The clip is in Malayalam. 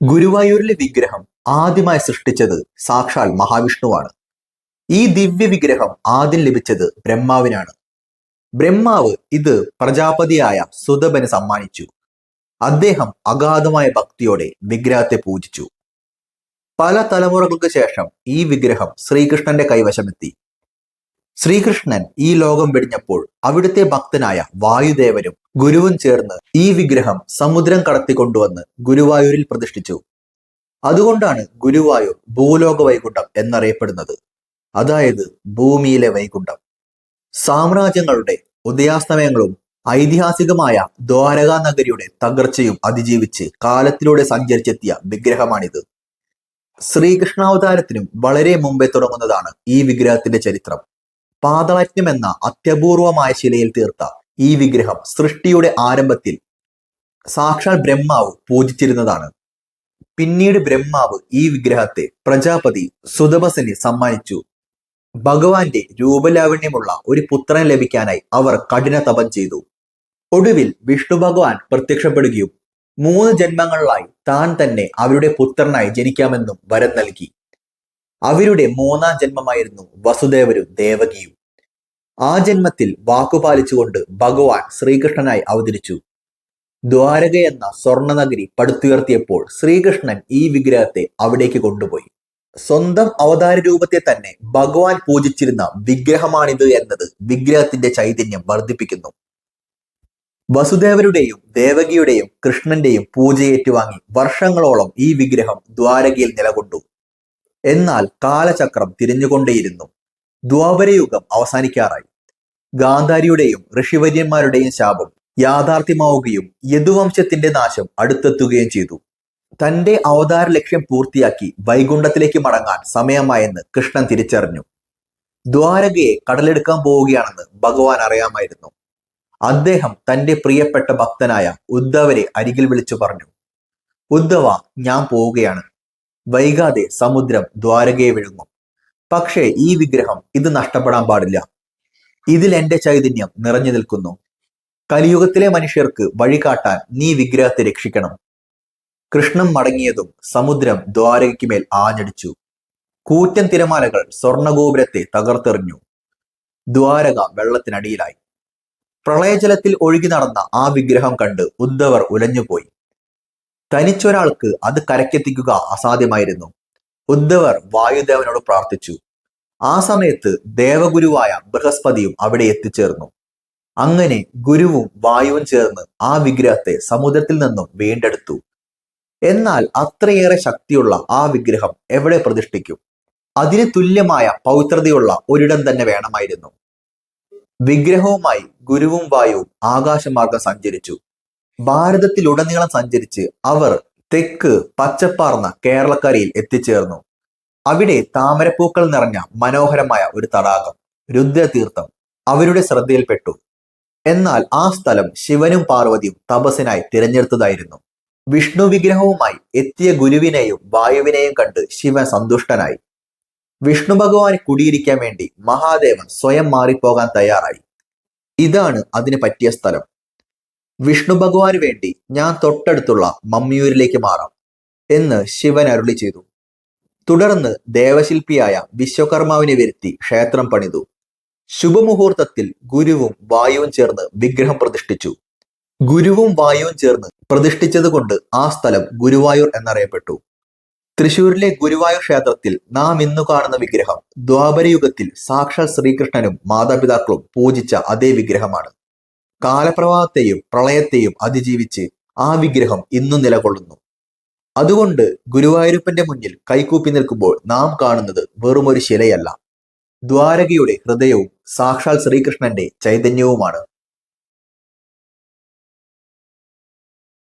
ഗുരുവായൂരിലെ വിഗ്രഹം ആദ്യമായി സൃഷ്ടിച്ചത് സാക്ഷാൽ മഹാവിഷ്ണുവാണ്. ഈ ദിവ്യ വിഗ്രഹം ആദ്യം ലഭിച്ചത് ബ്രഹ്മാവിനാണ്. ബ്രഹ്മാവ് ഇത് പ്രജാപതിയായ സുതപന് സമ്മാനിച്ചു. അദ്ദേഹം അഗാധമായ ഭക്തിയോടെ വിഗ്രഹത്തെ പൂജിച്ചു. പല തലമുറകൾക്ക് ശേഷം ഈ വിഗ്രഹം ശ്രീകൃഷ്ണന്റെ കൈവശമെത്തി. ശ്രീകൃഷ്ണൻ ഈ ലോകം വെടിഞ്ഞപ്പോൾ അവിടുത്തെ ഭക്തനായ വായുദേവനും ഗുരുവും ചേർന്ന് ഈ വിഗ്രഹം സമുദ്രം കടത്തിക്കൊണ്ടുവന്ന് ഗുരുവായൂരിൽ പ്രതിഷ്ഠിച്ചു. അതുകൊണ്ടാണ് ഗുരുവായൂർ ഭൂലോക വൈകുണ്ഠം എന്നറിയപ്പെടുന്നത്. അതായത് ഭൂമിയിലെ വൈകുണ്ഠം. സാമ്രാജ്യങ്ങളുടെ ഉദയാസ്തമയങ്ങളും ഐതിഹാസികമായ ദ്വാരകാ നഗരിയുടെ തകർച്ചയും അതിജീവിച്ച് കാലത്തിലൂടെ സഞ്ചരിച്ചെത്തിയ വിഗ്രഹമാണിത്. ശ്രീകൃഷ്ണാവതാരത്തിനും വളരെ മുമ്പേ തുടങ്ങുന്നതാണ് ഈ വിഗ്രഹത്തിന്റെ ചരിത്രം. പാതളജ്ഞം എന്ന അത്യപൂർവമായ ശിലയിൽ തീർത്ത ഈ വിഗ്രഹം സൃഷ്ടിയുടെ ആരംഭത്തിൽ സാക്ഷാൽ ബ്രഹ്മാവ് പൂജിച്ചിരുന്നതാണ്. പിന്നീട് ബ്രഹ്മാവ് ഈ വിഗ്രഹത്തെ പ്രജാപതി സുതപസന് സമ്മാനിച്ചു. ഭഗവാന്റെ രൂപലാവണ്യമുള്ള ഒരു പുത്രൻ ലഭിക്കാനായി അവർ കഠിന തപം ചെയ്തു. ഒടുവിൽ വിഷ്ണു ഭഗവാൻ പ്രത്യക്ഷപ്പെടുകയും മൂന്ന് ജന്മങ്ങളിലായി താൻ തന്നെ അവരുടെ പുത്രനായി ജനിക്കാമെന്നും വരം നൽകി. അവരുടെ മൂന്നാം ജന്മമായിരുന്നു വസുദേവരും ദേവകിയും. ആ ജന്മത്തിൽ വാക്കുപാലിച്ചുകൊണ്ട് ഭഗവാൻ ശ്രീകൃഷ്ണനായി അവതരിച്ചു. ദ്വാരക എന്ന സ്വർണനഗരി പടുത്തുയർത്തിയപ്പോൾ ശ്രീകൃഷ്ണൻ ഈ വിഗ്രഹത്തെ അവിടേക്ക് കൊണ്ടുപോയി. സ്വന്തം അവതാര രൂപത്തെ തന്നെ ഭഗവാൻ പൂജിച്ചിരുന്ന വിഗ്രഹമാണിത് എന്നത് വിഗ്രഹത്തിന്റെ ചൈതന്യം വർദ്ധിപ്പിക്കുന്നു. വസുദേവരുടെയും ദേവകിയുടെയും കൃഷ്ണന്റെയും പൂജയേറ്റുവാങ്ങി വർഷങ്ങളോളം ഈ വിഗ്രഹം ദ്വാരകയിൽ നിലകൊണ്ടു. എന്നാൽ കാലചക്രം തിരിഞ്ഞുകൊണ്ടേയിരുന്നു. ദ്വാപരയുഗം അവസാനിക്കാറായി. ഗാന്ധാരിയുടെയും ഋഷിവര്യന്മാരുടെയും ശാപം യാഥാർത്ഥ്യമാവുകയും യദുവംശത്തിന്റെ നാശം അടുത്തെത്തുകയും ചെയ്തു. തന്റെ അവതാര ലക്ഷ്യം പൂർത്തിയാക്കി വൈകുണ്ഠത്തിലേക്ക് മടങ്ങാൻ സമയമായെന്ന് കൃഷ്ണൻ തിരിച്ചറിഞ്ഞു. ദ്വാരകയെ കടലെടുക്കാൻ പോവുകയാണെന്ന് ഭഗവാൻ അറിയാമായിരുന്നു. അദ്ദേഹം തന്റെ പ്രിയപ്പെട്ട ഭക്തനായ ഉദ്ധവരെ അരികിൽ വിളിച്ചു പറഞ്ഞു ഉദ്ധവ ഞാൻ പോവുകയാണ്. വൈകാതെ സമുദ്രം ദ്വാരകയെ വിഴുങ്ങും. പക്ഷേ ഈ വിഗ്രഹം ഇത് നഷ്ടപ്പെടാൻ പാടില്ല. ഇതിൽ എന്റെ ചൈതന്യം നിറഞ്ഞു നിൽക്കുന്നു. കലിയുഗത്തിലെ മനുഷ്യർക്ക് വഴികാട്ടാൻ നീ വിഗ്രഹത്തെ രക്ഷിക്കണം. കൃഷ്ണൻ മടങ്ങിയതും സമുദ്രം ദ്വാരകയ്ക്ക് മേൽ ആഞ്ഞടിച്ചു. കൂറ്റൻ തിരമാലകൾ സ്വർണഗോപുരത്തെ തകർത്തെറിഞ്ഞു. ദ്വാരക വെള്ളത്തിനടിയിലായി. പ്രളയജലത്തിൽ ഒഴുകി നടന്ന ആ വിഗ്രഹം കണ്ട് ഉദ്ധവർ ഉലഞ്ഞുപോയി. തനിച്ചൊരാൾക്ക് അത് കരക്കെത്തിക്കുക അസാധ്യമായിരുന്നു. ഉദ്ധവർ വായുദേവനോട് പ്രാർത്ഥിച്ചു. ആ സമയത്ത് ദേവഗുരുവായ ബൃഹസ്പതിയും അവിടെ എത്തിച്ചേർന്നു. അങ്ങനെ ഗുരുവും വായുവും ചേർന്ന് ആ വിഗ്രഹത്തെ സമുദ്രത്തിൽ നിന്നും വീണ്ടെടുത്തു. എന്നാൽ അത്രയേറെ ശക്തിയുള്ള ആ വിഗ്രഹം എവിടെ പ്രതിഷ്ഠിക്കും? അതിന് തുല്യമായ പൗത്രതയുള്ള ഒരിടം തന്നെ വേണമായിരുന്നു. വിഗ്രഹവുമായി ഗുരുവും വായുവും ആകാശമാർഗം സഞ്ചരിച്ചു. ഭാരതത്തിലുടനീളം സഞ്ചരിച്ച് അവർ തെക്ക് പച്ചപ്പാർന്ന കേരളക്കരയിൽ എത്തിച്ചേർന്നു. അവിടെ താമരപ്പൂക്കൾ നിറഞ്ഞ മനോഹരമായ ഒരു തടാകം രുദ്രതീർത്ഥം അവരുടെ ശ്രദ്ധയിൽപ്പെട്ടു. എന്നാൽ ആ സ്ഥലം ശിവനും പാർവതിയും തപസ്സിനായി തിരഞ്ഞെടുത്തതായിരുന്നു. വിഷ്ണു വിഗ്രഹവുമായി എത്തിയ ഗുരുവിനെയും വായുവിനെയും കണ്ട് ശിവൻ സന്തുഷ്ടനായി. വിഷ്ണു ഭഗവാൻ കുടിയിരിക്കാൻ വേണ്ടി മഹാദേവൻ സ്വയം മാറിപ്പോകാൻ തയ്യാറായി. ഇതാണ് അതിന് പറ്റിയ സ്ഥലം. വിഷ്ണു ഭഗവാന് വേണ്ടി ഞാൻ തൊട്ടടുത്തുള്ള മമ്മിയൂരിലേക്ക് മാറാം എന്ന് ശിവൻ അരുളി ചെയ്തു. തുടർന്ന് ദേവശില്പിയായ വിശ്വകർമാവിനെ വരുത്തി ക്ഷേത്രം പണിതു. ശുഭമുഹൂർത്തത്തിൽ ഗുരുവും വായുവും ചേർന്ന് വിഗ്രഹം പ്രതിഷ്ഠിച്ചു. ഗുരുവും വായുവും ചേർന്ന് പ്രതിഷ്ഠിച്ചതുകൊണ്ട് ആ സ്ഥലം ഗുരുവായൂർ എന്നറിയപ്പെട്ടു. തൃശൂരിലെ ഗുരുവായൂർ ക്ഷേത്രത്തിൽ നാം ഇന്നു കാണുന്ന വിഗ്രഹം ദ്വാപരയുഗത്തിൽ സാക്ഷാൽ ശ്രീകൃഷ്ണനും മാതാപിതാക്കളും പൂജിച്ച അതേ വിഗ്രഹമാണ്. കാലപ്രവാഹത്തെയും പ്രളയത്തെയും അതിജീവിച്ച് ആ വിഗ്രഹം ഇന്നും നിലകൊള്ളുന്നു. അതുകൊണ്ട് ഗുരുവായൂരപ്പന്റെ മുന്നിൽ കൈകൂപ്പി നിൽക്കുമ്പോൾ നാം കാണുന്നത് വെറുമൊരു ശിലയല്ല. ദ്വാരകയുടെ ഹൃദയവും സാക്ഷാൽ ശ്രീകൃഷ്ണന്റെ ചൈതന്യവുമാണ്.